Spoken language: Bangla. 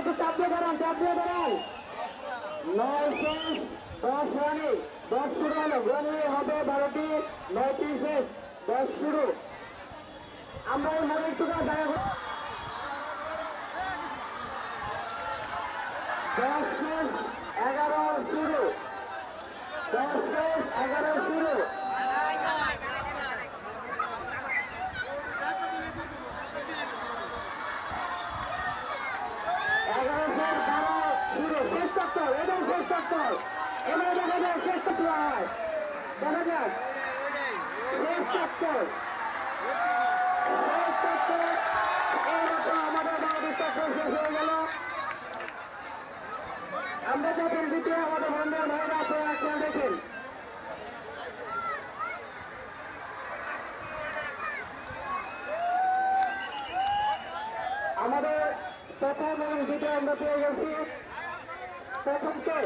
একটু চাপিয়ে দাঁড়ান চাপিয়ে দাঁড়ান। নয় শেষ, দশ রানি, দশ শুরু হলো। ঘুরানি হবে বারোটি, নয়টি শেষ, দশ শুরু। আমরা এই মোড়ে একটু জায়গা দশ শেষ, এগারো শুরু। দশ শেষ, এগারো শুরু এগারো শেষ বারো শুরু শেষ চক্কর এবং শেষ চক্কর এবারে হয় দেখা যাক আমাদের বাংলাদেশ হয়ে আমরা যখন আমাদের বন্ধুর ভাইরা দেখেন। আমাদের প্রথম এবং দ্বিতীয় আমরা পেয়ে গেছি। প্রথম তো